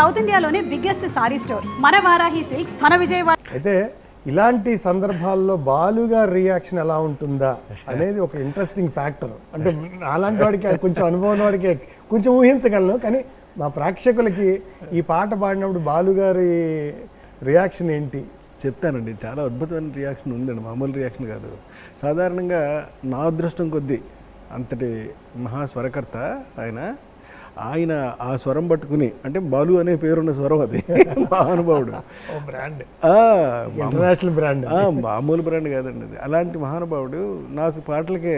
South ఇండియాలోనే biggest sorry store. మన Varahi silks మన విజయవాడ. అయితే ఇలాంటి సందర్భాల్లో బాలుగా రియాక్షన్ ఎలా ఉంటుందా అనేది ఒక ఇంట్రెస్టింగ్ ఫ్యాక్టర్ అంటే అలాంటి వాడికి అది కొంచెం అనుభవం వాడికి కొంచెం ఊహించగలను కానీ మా ప్రేక్షకులకి ఈ పాట పాడినప్పుడు బాలుగారి రియాక్షన్ ఏంటి? చెప్తానండి. చాలా అద్భుతమైన రియాక్షన్ ఉందండి. మామూలు రియాక్షన్ కాదు. సాధారణంగా నా అదృష్టం కొద్దీ అంతటి మహాస్వరకర్త ఆయన. ఆయన ఆ స్వరం పట్టుకుని అంటే బాలు అనే పేరున్న స్వరం అది మహానుభావుడు. బ్రాండ్. International brand. ఆ, మామూలు బ్రాండ్ కాదండి అది. అలాంటి మహానుభావుడు నాకు పాటలకి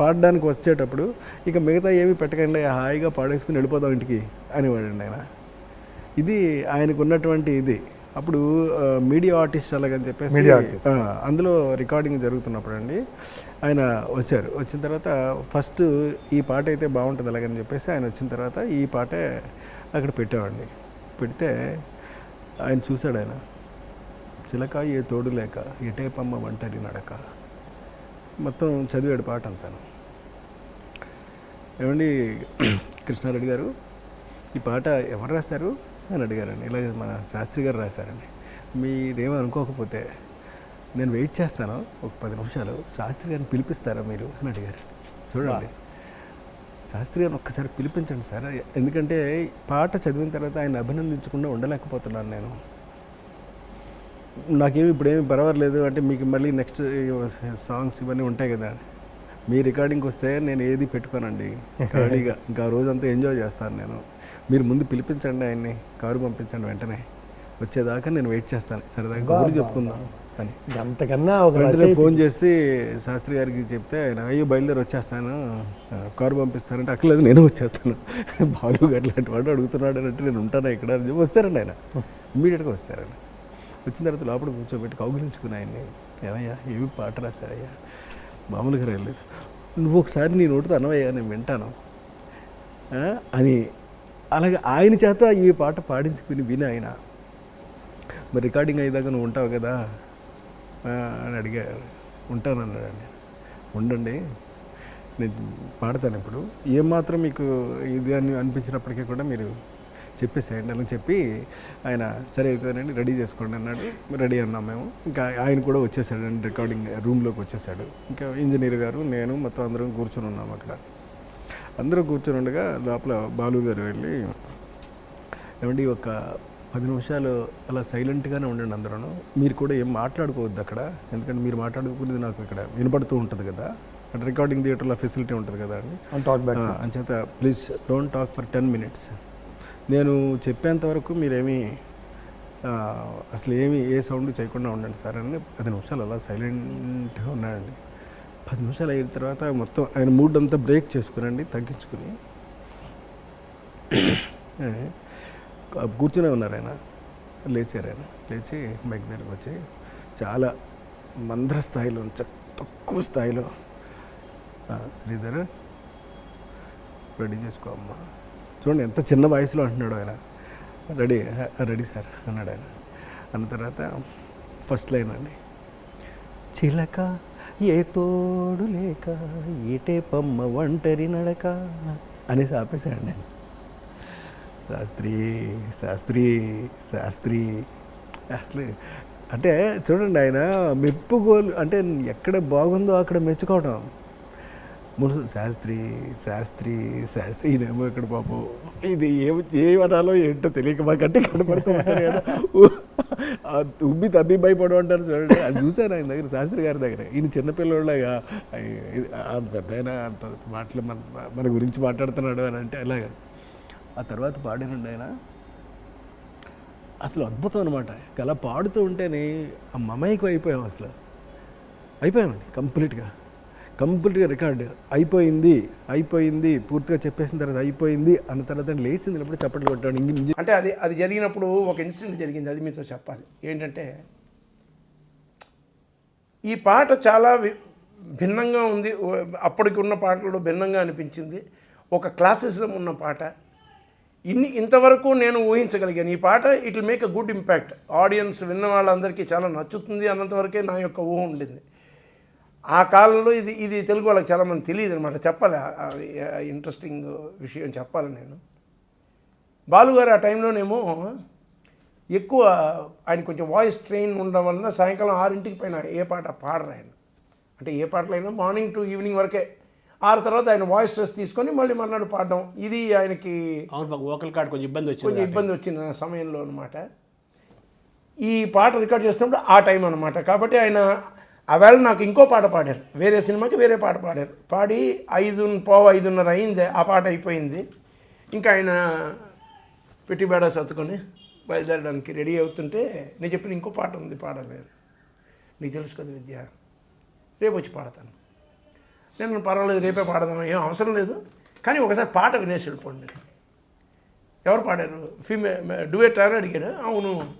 పాడడానికి వచ్చేటప్పుడు ఇక మిగతా ఏమీ పెట్టకండి హాయిగా పాడేసుకుని వెళ్ళిపోదాం ఇంటికి అనేవాడండి ఆయన. ఇది ఆయనకు ఉన్నటువంటి ఇది. అప్పుడు మీడియా ఆర్టిస్ట్ అలాగని చెప్పేసి అందులో రికార్డింగ్ జరుగుతున్నప్పుడు అండి ఆయన వచ్చారు. వచ్చిన తర్వాత ఫస్ట్ ఈ పాట అయితే బాగుంటుంది అలాగని చెప్పేసి ఆయన వచ్చిన తర్వాత ఈ పాటే అక్కడ పెట్టామండి పెడితే ఆయన చూశాడు ఆయన. చిలక ఏ తోడు లేక ఎటేపమ్మ ఒంటరి నడక. మొత్తం చదివాడు పాట అంతాను. ఏమండి కృష్ణారెడ్డి గారు ఈ పాట ఎవరు రాశారు? అని అడిగారండి. ఇలా మన శాస్త్రి గారు రాశారండి. మీరేమో అనుకోకపోతే నేను వెయిట్ చేస్తాను. ఒక పది నిమిషాలు శాస్త్రి గారిని పిలిపిస్తారా మీరు అని అడిగారు. చూడండి. శాస్త్రి గారిని ఒక్కసారి పిలిపించండి సార్. ఎందుకంటే పాట చదివిన తర్వాత ఆయన అభినందించకుండా ఉండలేకపోతున్నాను నేను. నాకేమి ఇప్పుడేమి పర్వాలేదు. అంటే మీకు మళ్ళీ నెక్స్ట్ సాంగ్స్ ఇవన్నీ ఉంటాయి కదా. మీ రికార్డింగ్కి వస్తే నేను ఏది పెట్టుకోనండి. ఖాళీగా. ఇంకా రోజంతా ఎంజాయ్ చేస్తాను నేను. మీరు ముందు పిలిపించండి ఆయన్ని కారు పంపించండి వెంటనే. వచ్చేదాకా నేను వెయిట్ చేస్తాను. సరదాగా కబుర్లు చెప్పుకుందాం అని. అంతకన్నా ఒక వెంటనే ఫోన్ చేసి శాస్త్రి గారికి చెప్తే ఆయన అయ్యో బయలుదేరి వచ్చేస్తాను. కారు పంపిస్తానంటే అక్కర్లేదు నేను వచ్చేస్తాను. బాలు గారు లాంటి వాడు అడుగుతున్నాడు అంటే నేను ఉంటాను ఇక్కడ అని చెప్పి వస్తారండి ఆయన. ఇమ్మీడియట్గా వస్తారండి. వచ్చిన తర్వాత లోపల కూర్చోబెట్టి కౌగిలించుకుని ఆయన్ని ఏమయ్యా ఏమి పాట రాశావయ్యా? మామూలుగా రాయలేదు. నువ్వు ఒకసారి నీ నోటితో అనవయ్యా నేను వింటాను. అని అలాగే ఆయన చేత ఈ పాట పాడించుకుని విని ఆయన మరి రికార్డింగ్ అయ్యేదాకా నువ్వు ఉంటావు కదా? అని అడిగాడు ఉంటాను అన్నాడండి. ఉండండి నేను పాడతాను ఇప్పుడు. ఏమాత్రం మీకు ఇది అని అనిపించినప్పటికీ కూడా మీరు చెప్పేసేయండి అని చెప్పి ఆయన సరే అవుతానండి రెడీ చేసుకోండి అన్నాడు. రెడీ అన్నాం మేము. ఇంకా ఆయన కూడా వచ్చేసాడండి రికార్డింగ్ రూమ్లోకి వచ్చేసాడు. ఇంకా ఇంజనీర్ గారు నేను మొత్తం అందరం కూర్చొని ఉన్నాం అక్కడ. అందరం కూర్చొని ఉండగా లోపల బాలు గారు వెళ్ళి ఏమండి ఒక పది నిమిషాలు అలా సైలెంట్గానే ఉండండి అందరూ మీరు కూడా ఏం మాట్లాడుకోవద్దు అక్కడ. ఎందుకంటే మీరు మాట్లాడుకునేది నాకు ఇక్కడ వినపడుతూ ఉంటుంది కదా. అక్కడ రికార్డింగ్ థియేటర్లో ఫెసిలిటీ ఉంటుంది కదా అండి టాక్ బ్యాక్ ఆ, అంచేత please don't talk for ten minutes నేను చెప్పేంత వరకు మీరేమీ అసలు ఏమి ఏ సౌండ్ చేయకుండా ఉండండి సార్ అని పది నిమిషాలు అలా సైలెంట్గా ఉన్నాడండి. పది నిమిషాలు అయిన తర్వాత మొత్తం ఆయన మూడ్ అంతా బ్రేక్ చేసుకునండి తగ్గించుకుని. కూర్చునే ఉన్నారు ఆయన. లేచారు ఆయన. లేచి మైక్ దగ్గరికి వచ్చి చాలా మంద్ర స్థాయిలో చ- తక్కువ స్థాయిలో శ్రీధర్ రెడీ చేసుకో అమ్మా. చూడండి ఎంత చిన్న వయసులో అంటున్నాడు ఆయన. రెడీ రెడీ సార్ అన్నాడు ఆయన. అన్న తర్వాత ఫస్ట్ లైన్ అండి. చిలక ఏ తోడు లేక ఈటే పమ్మ ఒంటరి నడక అనేసి ఆపేశాడు నేను శాస్త్రి శాస్త్రి శాస్త్రి. అసలు అంటే చూడండి ఆయన మెప్పుగోలు అంటే ఎక్కడ బాగుందో అక్కడ మెచ్చుకోవడం మునుసు శాస్త్రి శాస్త్రి శాస్త్రి ఈయనేమో ఇక్కడ పాపం. ఇది ఏం చేయమనాలో ఏంటో తెలియక మాకంటే గట్టి కదా. ఉబ్బి తబ్బి భయపడు అంటారు చూడండి. అది చూశాను ఆయన దగ్గర శాస్త్రి గారి దగ్గర. ఈయన చిన్నపిల్లలాగా అంత పెద్ద అయినా అంత మాటలు మన మన గురించి మాట్లాడుతున్నాడు అని అంటే అలాగ. ఆ తర్వాత పాడినండి ఆయన. అసలు అద్భుతం అనమాట అలా పాడుతూ ఉంటేనే ఆ మమైకు అయిపోయాం అసలు. అయిపోయామండి కంప్లీట్గా. కంప్లీట్గా రికార్డ్. అయిపోయింది అయిపోయింది పూర్తిగా చెప్పేసిన తర్వాత అయిపోయింది అన్న తర్వాత లేచింది అప్పుడు చప్పట్లు కొట్టాడు. అంటే అది అది జరిగినప్పుడు ఒక ఇన్సిడెంట్ జరిగింది అది మీతో చెప్పాలి. ఏంటంటే ఈ పాట చాలా వి- భిన్నంగా ఉంది. అప్పటికి ఉన్న పాటలు భిన్నంగా అనిపించింది. ఒక క్లాసిజం ఉన్న పాట. ఇన్ని ఇంతవరకు నేను ఊహించగలిగాను. ఈ పాట it will make a good impact. Audience విన్న వాళ్ళందరికీ చాలా నచ్చుతుంది అన్నంతవరకే నా యొక్క ఊహ ఉండింది. ఆ కాలంలో ఇది ఇది తెలుగు వాళ్ళకి చాలామంది తెలియదు అనమాట చెప్పాలి ఇంట్రెస్టింగ్ విషయం చెప్పాలి నేను. బాలు గారు ఆ టైంలోనేమో ఎక్కువ ఆయన కొంచెం వాయిస్ ట్రైన్ ఉండడం వలన సాయంకాలం ఆరింటికి పైన ఏ పాట పాడరు ఆయన. అంటే ఏ పాటలైనా మార్నింగ్ టు ఈవినింగ్ వరకే. ఆరు తర్వాత ఆయన వాయిస్ స్ట్రెస్ తీసుకొని మళ్ళీ మర్నాడు పాడడం. ఇది ఆయనకి ఓకల్ కార్డ్ కొంచెం ఇబ్బంది కొంచెం వచ్చింది ఇబ్బంది వచ్చిన సమయంలో అనమాట ఈ పాట రికార్డ్ చేస్తున్నప్పుడు ఆ టైం అనమాట కాబట్టి ఆయన ఆవేళ నాకు ఇంకో పాట పాడారు. వేరే సినిమాకి వేరే పాట పాడారు. పాడి ఐదు పోవ ఐదున్నర అయింది ఆ పాట అయిపోయింది. ఇంకా ఆయన పెట్టిబేడ సత్తుకొని బయలుదేరడానికి రెడీ అవుతుంటే నేను చెప్పిన ఇంకో పాట ఉంది పాడలేరు నీకు తెలుసు కదా విద్య రేపు వచ్చి పాడతాను. నేను పర్వాలేదు రేపే పాడదాం ఏం అవసరం లేదు. కానీ ఒకసారి పాట వినేసి వెళ్ళిపోండి. ఎవరు పాడారు? ఫీమే డ్యూయేట్ అని అడిగాడు. అవును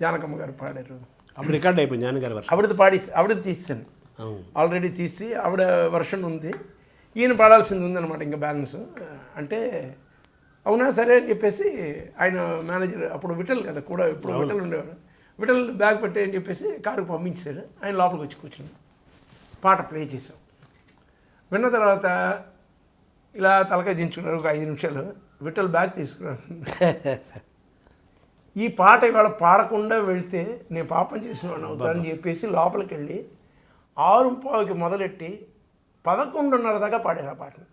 జానకమ్మ గారు పాడారు. అప్పుడు రికార్డ్ అయిపోయింది జాన్ గారి వర్షం. ఆవిడది పాడి ఆవిడది తీసాను ఆల్రెడీ తీసి ఆవిడ వర్షన్ ఉంది. ఈయన పాడాల్సింది ఉందన్నమాట ఇంకా బ్యాలెన్స్. అంటే అవునా సరే అని చెప్పేసి ఆయన మేనేజర్ అప్పుడు విఠల్ కదా కూడా ఇప్పుడు విఠల్ ఉండేవాడు. విఠల్ బ్యాగ్ పెట్టి అని చెప్పేసి కారుకు పంపించాడు. ఆయన లోపలికి వచ్చి కూర్చున్నాడు. పాట ప్లే చేసాం విన్న తర్వాత ఇలా తలకాయ దించుకున్నారు ఒక ఐదు నిమిషాలు. విఠల్ బ్యాగ్ తీసుకున్నాను ఈ పాట ఇవాళ పాడకుండా వెళ్తే నేను పాపం చేసిన వాడిని అవుతానని చెప్పేసి లోపలికి వెళ్ళి ఆరు పావుకి మొదలెట్టి పదకొండున్నర దాకా పాడారు ఆ పాటను.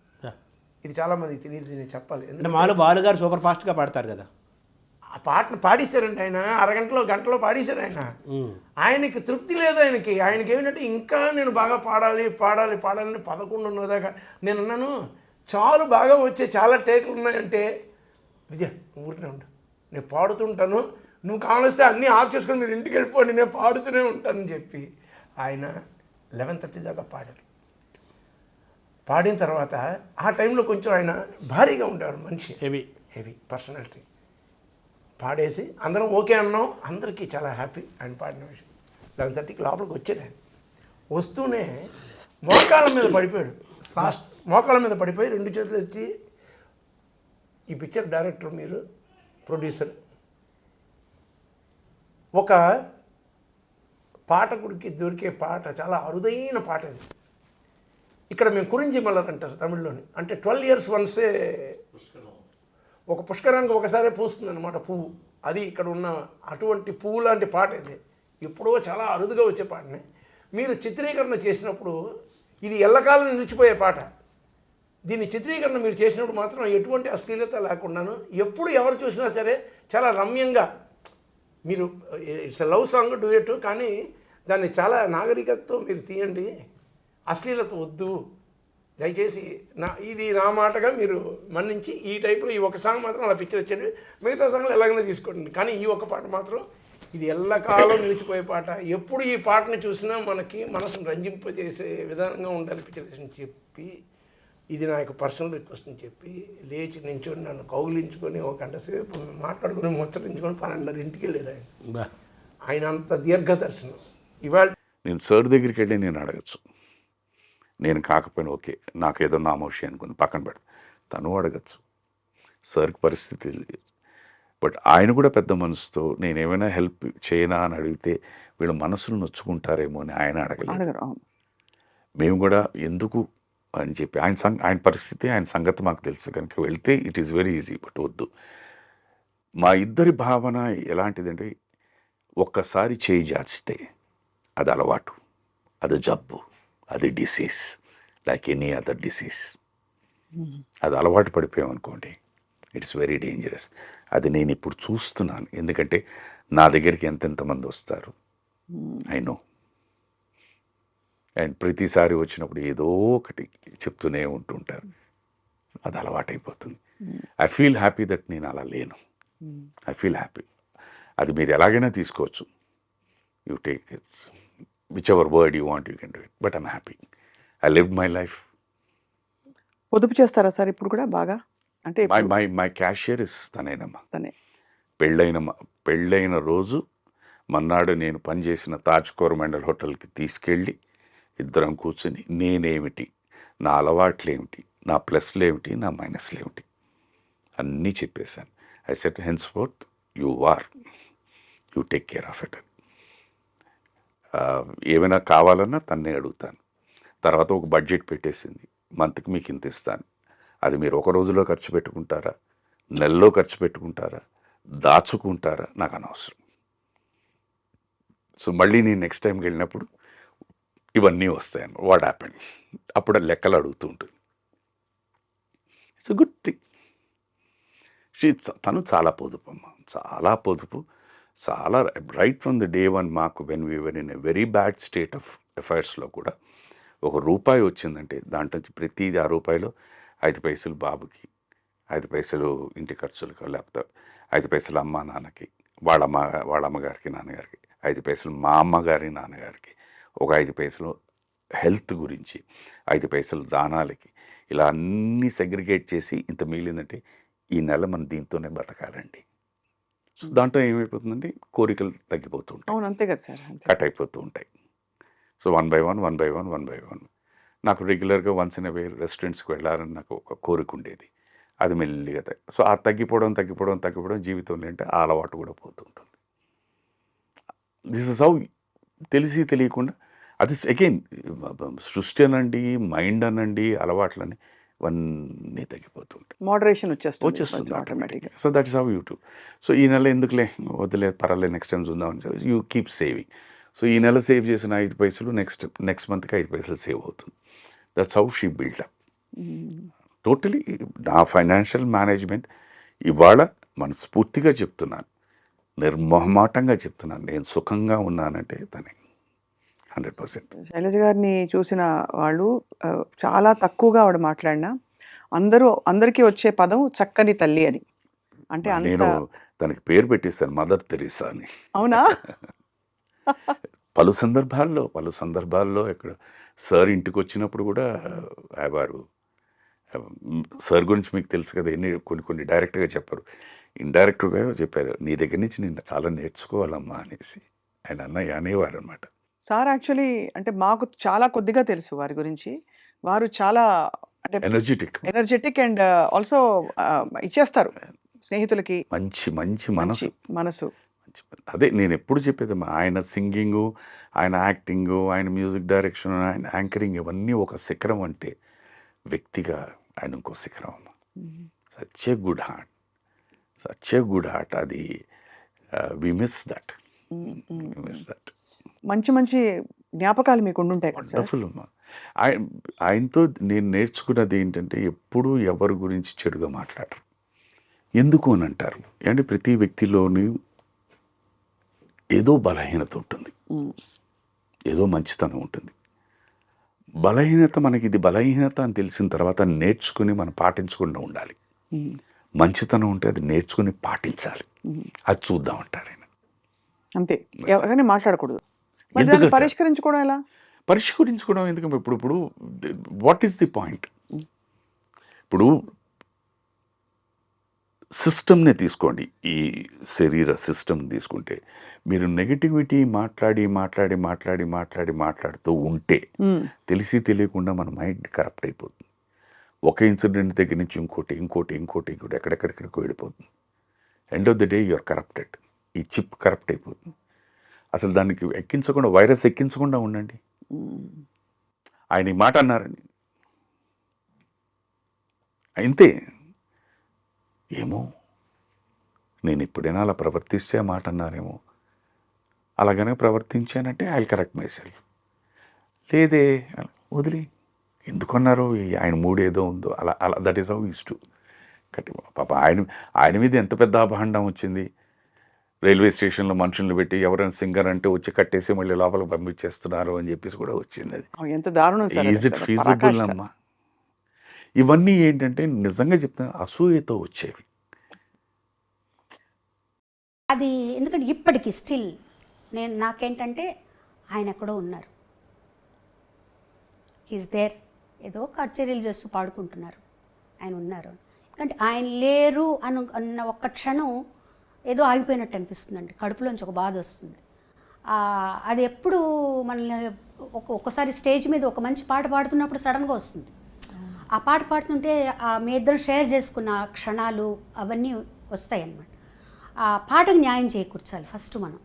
ఇది చాలామందికి తెలియదు నేను చెప్పాలి. అంటే ఎందుకంటే మాలో బాలు గారు సూపర్ ఫాస్ట్గా పాడతారు కదా. ఆ పాటను పాడేశారండి ఆయన అరగంటలో గంటలో పాడేశారు ఆయన. ఆయనకి తృప్తి లేదు ఆయనకి. ఆయనకి ఏమిటంటే ఇంకా నేను బాగా పాడాలి పాడాలి పాడాలని పదకొండున్నర దాకా నేను అన్నాను చాలు బాగా వచ్చే చాలా టేకులు ఉన్నాయంటే విజయ్ నువ్వు ఊరినే ఉండు. నేను పాడుతుంటాను. నువ్వు కావలిస్తే అన్నీ ఆఫ్ చేసుకొని మీరు ఇంటికి వెళ్ళిపోండి నేను పాడుతూనే ఉంటానని చెప్పి ఆయన లెవెన్ థర్టీ దాకా పాడారు పాడిన తర్వాత ఆ టైంలో కొంచెం ఆయన భారీగా ఉండేవారు మనిషి. హెవీ హెవీ పర్సనాలిటీ పాడేసి అందరం ఓకే అన్నాం. అందరికీ చాలా హ్యాపీ ఆయన పాడిన విషయం. లెవెన్ థర్టీకి లోపలికి వచ్చాడు ఆయన. వస్తూనే మోకాళ్ళ మీద పడిపోయాడు. సాస్ మోకాళ్ళ మీద పడిపోయి రెండు చేతులు ఎత్తి ఈ పిక్చర్ డైరెక్టర్ మీరు ప్రొడ్యూసర్. ఒక పాఠకుడికి దొరికే పాట చాలా అరుదైన పాట అది. ఇక్కడ మేము కురించి మల్లర్ అంటారు తమిళ్ళోని. అంటే ట్వెల్వ్ ఇయర్స్ వన్సే ఒక పుష్కరానికి ఒకసారి పూస్తుంది అనమాట పువ్వు. అది ఇక్కడ ఉన్న అటువంటి పువ్వు లాంటి పాట ఇది. ఎప్పుడో చాలా అరుదుగా వచ్చే పాటనే. మీరు చిత్రీకరణ చేసినప్పుడు ఇది ఎల్లకాలం నిలిచిపోయే పాట. దీన్ని చిత్రీకరణ మీరు చేసినప్పుడు మాత్రం ఎటువంటి అశ్లీలత లేకుండాను ఎప్పుడు ఎవరు చూసినా సరే చాలా రమ్యంగా మీరు ఇట్స్ లవ్ సాంగ్ డూయట్ కానీ దాన్ని చాలా నాగరికతతో మీరు తీయండి. అశ్లీలత వద్దు. దయచేసి నా ఇది నా మాటగా మీరు మన్నించి ఈ టైప్లో ఈ ఒక సాంగ్ మాత్రం అలా పిక్చర్ ఇచ్చండి మిగతా సాంగ్లు ఎలాగైనా తీసుకోండి. కానీ ఈ ఒక పాట మాత్రం ఇది ఎల్లకాలం నిలిచిపోయే పాట. ఎప్పుడు ఈ పాటని చూసినా మనకి మనసును రంజింపజేసే విధానంగా ఉండాలి పిక్చర్ చెప్పి. ఇది నా యొక్క పర్సనల్ రిక్వెస్ట్ అని చెప్పి లేచి నించుని నన్ను కౌగిలించుకొని ఒక గంట సేపు మాట్లాడుకొని ముచ్చరించుకొని పన్నెండున్నర ఇంటికి వెళ్ళారు ఆయన. ఆయన అంత దీర్ఘదర్శనం. ఇవాళ నేను సార్ దగ్గరికి వెళ్ళి నేను అడగచ్చు. నేను కాకపోయినా ఓకే నాకు ఏదో నామోషి అనుకుని పక్కన పెడతా. తను అడగచ్చు. సార్కి పరిస్థితి బట్ ఆయన కూడా పెద్ద మనసుతో నేను ఏమైనా హెల్ప్ చేయనా అని అడిగితే వీళ్ళ మనసులు నొచ్చుకుంటారేమో అని ఆయన అడగలేదు. మేము కూడా ఎందుకు అని చెప్పి. ఆయన సంగ ఆయన పరిస్థితి ఆయన సంగతి మాకు తెలుసు. కనుక వెళ్తే it is very easy but వద్దు. మా ఇద్దరి భావన ఎలాంటిదంటే ఒక్కసారి చేయి జాచితే అది అలవాటు అది జబ్బు అది disease like any other disease అది అలవాటు పడిపోయామనుకోండి ఇట్స్ వెరీ డేంజరస్ అది నేను ఇప్పుడు చూస్తున్నాను. ఎందుకంటే నా దగ్గరికి ఎంతెంతమంది వస్తారు? ఐ నో అండ్ ప్రతిసారి వచ్చినప్పుడు ఏదో ఒకటి చెప్తూనే ఉంటుంటారు. అది అలవాటైపోతుంది. ఐ ఫీల్ హ్యాపీ దట్ నేను అలా లేను. ఐ ఫీల్ హ్యాపీ అది మీరు ఎలాగైనా తీసుకోవచ్చు. You take it's whichever word you want you can do it but I'm happy I live my life పొదుపు చేస్తారా సార్ ఇప్పుడు కూడా బాగా? అంటే my my my cashier is తనేనమ్మా. తనే. పెళ్ళైన పెళ్ళైన రోజు మన్నాడు నేను పనిచేసిన తాజ్ కోరమండల్ హోటల్కి తీసుకెళ్ళి ఇద్దరం కూర్చుని నేనేమిటి? నా అలవాట్లు ఏమిటి నా ప్లస్లు ఏమిటి నా మైనస్లు ఏమిటి అన్నీ చెప్పేశాను. I said henceforth you are you take care of it ఏమైనా కావాలన్నా తన్నే అడుగుతాను. తర్వాత ఒక బడ్జెట్ పెట్టేసింది. మంత్కి మీకు ఇంత ఇస్తాను. అది మీరు ఒక రోజులో ఖర్చు పెట్టుకుంటారా? నెలలో ఖర్చు పెట్టుకుంటారా? దాచుకుంటారా? నాకు అనవసరం. సో మళ్ళీ నేను నెక్స్ట్ టైంకి వెళ్ళినప్పుడు ఇవన్నీ వస్తాయని వాట్ హ్యాపెండ్ అప్పుడు లెక్కలు అడుగుతూ ఉంటుంది. ఇట్స్ గుడ్ థింగ్ షీ తను చాలా పొదుపు అమ్మ. చాలా పొదుపు. చాలా right from the day one మాకు when we were in a very bad state of అఫైర్స్లో కూడా ఒక రూపాయి వచ్చిందంటే దాంట్లో నుంచి ప్రతి ఆ రూపాయలు ఐదు పైసలు బాబుకి ఐదు పైసలు ఇంటి ఖర్చులకు లేకపోతే ఐదు పైసలు అమ్మ నాన్నకి వాళ్ళ అమ్మ వాళ్ళ అమ్మగారికి నాన్నగారికి ఐదు పైసలు మా అమ్మగారి నాన్నగారికి ఒక ఐదు పైసలు హెల్త్ గురించి ఐదు పైసలు దానాలకి ఇలా అన్నీ సెగ్రిగేట్ చేసి ఇంత మిగిలిందంటే ఈ నెల మనం దీంతోనే బతకాలండి. సో దాంట్లో ఏమైపోతుందంటే కోరికలు తగ్గిపోతూ ఉంటాయి అవును అంతే కదా సార్ కట్ అయిపోతూ ఉంటాయి so one by one one by one one by one. నాకు రెగ్యులర్గా వన్స్ ఇన్ వే రెస్టారెంట్స్కి వెళ్ళాలని నాకు ఒక కోరిక ఉండేది. అది మెల్లిగా తగ్గి సో ఆ తగ్గిపోవడం తగ్గిపోవడం తగ్గిపోవడం జీవితంలో అంటే ఆ అలవాటు కూడా పోతుంటుంది. దిస్ ఇస్ హౌ తెలిసి తెలియకుండా అది అగైన్ సృష్టి అనండి మైండ్ అనండి అలవాట్లని ఇవన్నీ తగ్గిపోతూ ఉంటాయి. మోడరేషన్ వచ్చేస్తుంది వచ్చేస్తుంది ఆటోమేటిక్గా so that is how YouTube so ఈ నెల ఎందుకులే వదిలే పర్వాలేదు నెక్స్ట్ టైం చూద్దామని యూ కీప్ సేవింగ్ సో ఈ నెల సేవ్ చేసిన ఐదు పైసలు నెక్స్ట్ నెక్స్ట్ మంత్కి ఐదు పైసలు సేవ్ అవుతుంది. That's how she built up totally నా ఫైనాన్షియల్ మేనేజ్మెంట్ ఇవాళ మనస్ఫూర్తిగా చెప్తున్నాను. నిర్మోహమాటంగా చెప్తున్నాను. నేను సుఖంగా ఉన్నానంటే తనే. Hundred percent. శైలజ గారిని చూసిన వాళ్ళు చాలా తక్కువగా ఆవిడ మాట్లాడినా అందరూ అందరికీ వచ్చే పదం చక్కని తల్లి అని. అంటే నేను తనకి పేరు పెట్టేశాను మదర్ తెరీసా అని. అవునా? పలు సందర్భాల్లో పలు సందర్భాల్లో ఇక్కడ సార్ ఇంటికి వచ్చినప్పుడు కూడా వారు సార్ గురించి మీకు తెలుసు కదా ఎన్ని కొన్ని కొన్ని డైరెక్ట్గా చెప్పారు. ఇండైరెక్ట్గా చెప్పారు. నీ దగ్గర నుంచి నేను చాలా నేర్చుకోవాలమ్మా అనేసి. ఆయన అన్నయ్య అనేవారు అనమాట సార్ యాక్చువల్లీ అంటే మాకు చాలా కొద్దిగా తెలుసు వారి గురించి. వారు చాలా అంటే ఎనర్జెటిక్ ఎనర్జెటిక్ అండ్ ఆల్సో ఇచ్చేస్తారు స్నేహితులకి. మంచి మంచి మనసు. మనసు. మంచి అదే నేను ఎప్పుడు చెప్పేది ఆయన సింగింగు ఆయన యాక్టింగు ఆయన మ్యూజిక్ డైరెక్షన్ ఆయన యాంకరింగ్ ఇవన్నీ ఒక శిఖరం అంటే వ్యక్తిగా ఆయన ఇంకో శిఖరం అమ్మ. Such a good heart. Such a good heart అది we miss that miss that మంచి మంచి జ్ఞాపకాలు మీకు ఉండుంటాయి వండర్ఫుల్ అమ్మా. ఆయనతో నేను నేర్చుకున్నది ఏంటంటే ఎప్పుడూ ఎవరి గురించి చెడుగా మాట్లాడరు. ఎందుకు అని అంటారు? అంటే ప్రతి వ్యక్తిలోని ఏదో బలహీనత ఉంటుంది. ఏదో మంచితనం ఉంటుంది. బలహీనత మనకి ఇది బలహీనత అని తెలిసిన తర్వాత నేర్చుకుని మనం పాటించకుండా ఉండాలి. మంచితనం ఉంటే అది నేర్చుకుని పాటించాలి. అది చూద్దాం అంటారు ఆయన. అంతే. ఎవరైనా మాట్లాడకూడదు. పరిష్కరించుకోవడం ఎలా? పరిష్కరించుకోవడం ఎందుకంటే ఇప్పుడు ఇప్పుడు వాట్ ఈస్ ది పాయింట్ ఇప్పుడు సిస్టమ్నే తీసుకోండి. ఈ శరీర సిస్టమ్ తీసుకుంటే మీరు నెగిటివిటీ మాట్లాడి మాట్లాడి మాట్లాడి మాట్లాడి మాట్లాడుతూ ఉంటే తెలిసి తెలియకుండా మన మైండ్ కరప్ట్ అయిపోతుంది. ఒక ఇన్సిడెంట్ దగ్గర నుంచి ఇంకోటి ఇంకోటి ఇంకోటి ఇంకోటి ఎక్కడెక్కడికి వెళ్ళిపోతుంది. End of the day you're corrupted ఈ చిప్ కరప్ట్ అయిపోతుంది. అసలు దానికి ఎక్కించకుండా వైరస్ ఎక్కించకుండా ఉండండి. ఆయన ఈ మాట అన్నారని. అంతే ఏమో నేను ఎప్పుడైనా అలా ప్రవర్తిస్తే మాట అన్నారేమో. అలాగనే ప్రవర్తించానంటే ఐ కరెక్ట్ మై సెల్ఫ్ లేదే వదిలి ఎందుకన్నారు? ఆయన మూడు ఏదో ఉందో. అలా అలా that is how is to కట్టి పాప ఆయన ఆయన మీద ఎంత పెద్ద అభాండం వచ్చింది? రైల్వే స్టేషన్లో మనుషులను పెట్టి ఎవరైనా సింగర్ అంటే వచ్చి కట్టేసి మళ్ళీ లోపల పంపించేస్తున్నారు అని చెప్పేసి కూడా వచ్చింది అది. ఎంత దారుణం ఈజ్ ఇట్. ఫీజిబుల్. అమ్మా? ఇవన్నీ ఏంటంటే నిజంగా చెప్తాను అసూయతో వచ్చేవి. అది ఎందుకంటే ఇప్పటికి స్టిల్ నేను నాకేంటంటే ఆయన ఎక్కడో ఉన్నారు. హీస్ దేర్ ఏదో కచేరీలు చేస్తూ పాడుకుంటున్నారు. ఆయన ఉన్నారు. ఎందుకంటే ఆయన లేరు అను అన్న ఒక్క క్షణం ఏదో ఆగిపోయినట్టు అనిపిస్తుందండి. కడుపులోంచి ఒక బాధ వస్తుంది. అది ఎప్పుడు మనల్ని ఒక ఒక్కసారి స్టేజ్ మీద ఒక మంచి పాట పాడుతున్నప్పుడు సడన్గా వస్తుంది. ఆ పాట పాడుతుంటే మీ ఇద్దరు షేర్ చేసుకున్న క్షణాలు అవన్నీ వస్తాయి అన్నమాట ఆ పాటకు న్యాయం చేకూర్చాలి ఫస్ట్ మనం.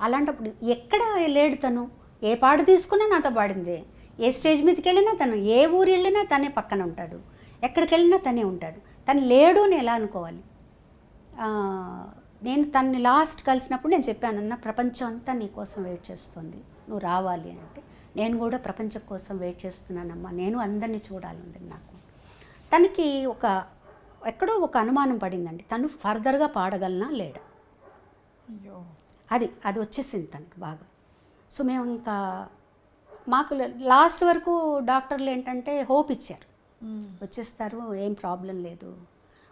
అలాంటప్పుడు ఎక్కడ లేడు తను? ఏ పాట తీసుకున్నా నాతో పాడిందే. ఏ స్టేజ్ మీదకి వెళ్ళినా తను ఏ ఊరు వెళ్ళినా తనే పక్కన ఉంటాడు. ఎక్కడికి వెళ్ళినా తనే ఉంటాడు. తను లేడు అని ఎలా అనుకోవాలి? నేను తన్ని లాస్ట్ కలిసినప్పుడు నేను చెప్పాను అన్న ప్రపంచం అంతా నీ కోసం వెయిట్ చేస్తుంది. నువ్వు రావాలి అంటే. నేను కూడా ప్రపంచం కోసం వెయిట్ చేస్తున్నానమ్మా. నేను అందరినీ చూడాలి ఉంది నాకు. తనకి ఒక ఎక్కడో ఒక అనుమానం పడిందండి. తను ఫర్దర్గా పాడగలనా లేడా? అది అది వచ్చేసింది తనకి బాగా. సో మేము ఇంకా మాకు లాస్ట్ వరకు డాక్టర్లు ఏంటంటే హోప్ ఇచ్చారు. వచ్చేస్తారు ఏం ప్రాబ్లం లేదు.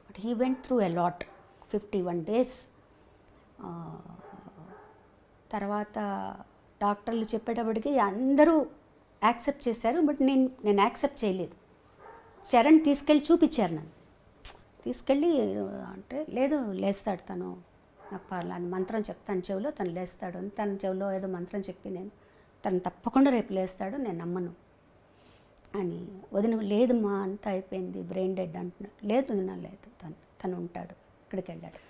But he went through a lot. Fifty one days. తర్వాత డాక్టర్లు చెప్పేటప్పటికి అందరూ యాక్సెప్ట్ చేశారు. బట్ నేను నేను యాక్సెప్ట్ చేయలేదు. చరణ్ తీసుకెళ్ళి చూపించారు నన్ను. తీసుకెళ్ళి అంటే లేదు లేస్తాడు తను. నాకు పలానా మంత్రం చెప్తాను చెవిలో తను లేస్తాడు. అని తన చెవిలో ఏదో మంత్రం చెప్పి నేను తను తప్పకుండా రేపు లేస్తాడు నేను నమ్మను. అని వదిన లేదమ్మా అంతా అయిపోయింది బ్రెయిన్ డెడ్ అంటున్నాడు లేదు వదిన లేదు తను తను ఉంటాడు ఇక్కడికి వెళ్ళాడు.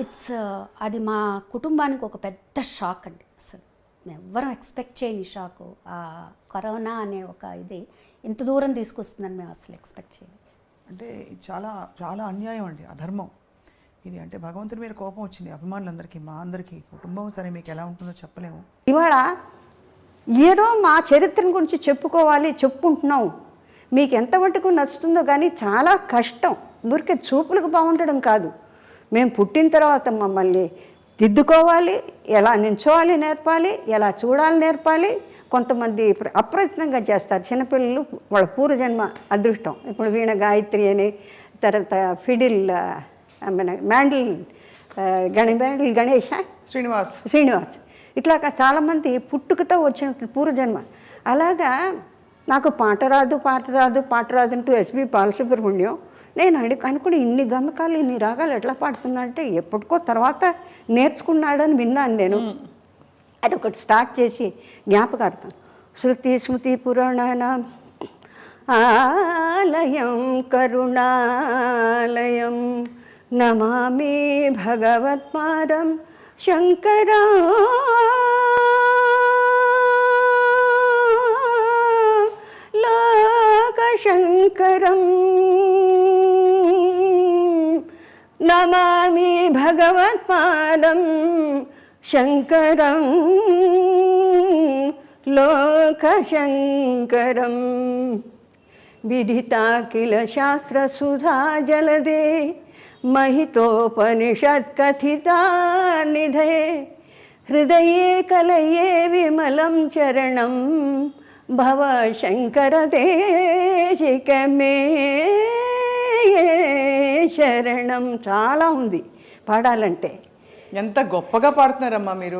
ఇట్స్ uh, అది మా కుటుంబానికి ఒక పెద్ద షాక్ అండి అసలు. మేము ఎవ్వరం ఎక్స్పెక్ట్ చేయని షాకు. ఆ కరోనా అనే ఒక ఇది ఇంత దూరం తీసుకొస్తుందని మేము అసలు ఎక్స్పెక్ట్ చేయలేదు. అంటే చాలా చాలా అన్యాయం అండి అధర్మం. ఇది అంటే భగవంతుడి మీద కోపం వచ్చింది అభిమానులందరికీ మా అందరికీ కుటుంబం సరే మీకు ఎలా ఉంటుందో చెప్పలేము. ఇవాళ ఏదో మా చరిత్ర గురించి చెప్పుకోవాలి చెప్పుకుంటున్నాం. మీకు ఎంత మటుకు నచ్చుతుందో కానీ చాలా కష్టం. ఊరికే చూపులకు బాగుండడం కాదు. మేము పుట్టిన తర్వాత మమ్మల్ని దిద్దుకోవాలి ఎలా నించోవాలి నేర్పాలి ఎలా చూడాలి నేర్పాలి. కొంతమంది అప్రయత్నంగా చేస్తారు. చిన్నపిల్లలు వాళ్ళ పూర్వజన్మ అదృష్టం. ఇప్పుడు వీణ గాయత్రి అని తర్వాత ఫిడిల్ మన మ్యాండిల్ గణ మ్యాండిల్ గణేష్? శ్రీనివాస్. శ్రీనివాస్. ఇట్లాగా చాలామంది పుట్టుకతో వచ్చిన పూర్వజన్మ. అలాగా నాకు పాట రాదు పాట రాదు పాట రాదు అంటూ ఎస్పి బాలసుబ్రహ్మణ్యం. నేను అడి అనుకుని ఇన్ని గమకాలు ఇన్ని రాగాలు ఎట్లా పాడుతున్నా అంటే ఎప్పటికో తర్వాత నేర్చుకున్నాడని విన్నాను నేను. అది ఒకటి స్టార్ట్ చేసి జ్ఞాపకార్థం. శృతి స్మృతి పురాణ ఆలయం కరుణాలయం నమామి భగవత్పాదం శంకరా. లోకశంకరం నమామి భగవత్పాదం శంకరం. లోకశంకరం. విదితా కిల శాస్త్రసుధా జలదే. महितोपनिषत्कथिता निधे हृदये कलये विमलं चरणं भव శంకరదేశికమే శరణం చాలా ఉంది పాడాలంటే ఎంత గొప్పగా పాడుతున్నారమ్మా మీరు